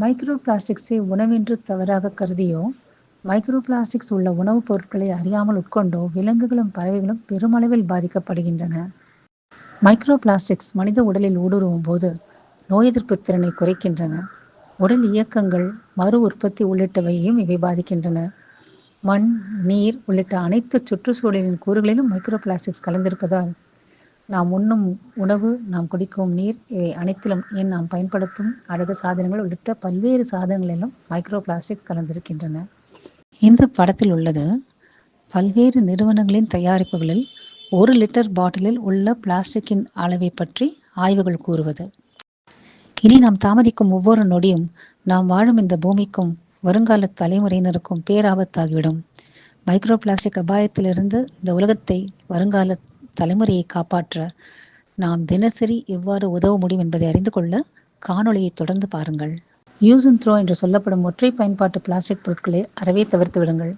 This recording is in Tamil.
மைக்ரோ பிளாஸ்டிக்ஸை உணவென்று தவறாக கருதியோ மைக்ரோ பிளாஸ்டிக்ஸ் உள்ள உணவுப் பொருட்களை அறியாமல் உட்கொண்டோ விலங்குகளும் பறவைகளும் பெருமளவில் பாதிக்கப்படுகின்றன. மைக்ரோ பிளாஸ்டிக்ஸ் மனித உடலில் ஊடுருவும் போது நோய் எதிர்ப்பு திறனை குறைக்கின்றன. உடல் இயக்கங்கள் மறு உற்பத்தி உள்ளிட்டவையையும் இவை பாதிக்கின்றன. மண் நீர் உள்ளிட்ட அனைத்து சுற்றுச்சூழலின் கூறுகளிலும் மைக்ரோ பிளாஸ்டிக்ஸ் கலந்திருப்பதால் நாம் உண்ணும் உணவு நாம் குடிக்கும் நீர் இவை அனைத்திலும் ஏன் நாம் பயன்படுத்தும் அழகு சாதனங்கள் உள்ளிட்ட பல்வேறு சாதனங்களிலும் மைக்ரோ பிளாஸ்டிக்ஸ் கலந்திருக்கின்றன. இந்த படத்தில் உள்ளது பல்வேறு நிறுவனங்களின் தயாரிப்புகளில் ஒரு லிட்டர் பாட்டிலில் உள்ள பிளாஸ்டிக்கின் அளவை பற்றி ஆய்வுகள் கூறுவது. இனி நாம் தாமதிக்கும் ஒவ்வொரு நொடியும் நாம் வாழும் இந்த பூமிக்கும் வருங்கால தலைமுறையினருக்கும் பேராபத்தாகிவிடும். மைக்ரோ பிளாஸ்டிக் அபாயத்திலிருந்து இந்த உலகத்தை வருங்கால தலைமுறையை காப்பாற்ற நாம் தினசரி எவ்வாறு உதவ முடியும் என்பதை அறிந்து கொள்ள காணொளியை தொடர்ந்து பாருங்கள். யூஸ் அண்ட் த்ரோ என்று சொல்லப்படும் ஒற்றை பயன்பாட்டு பிளாஸ்டிக் பொருட்களை அறவே தவிர்த்து விடுங்கள்.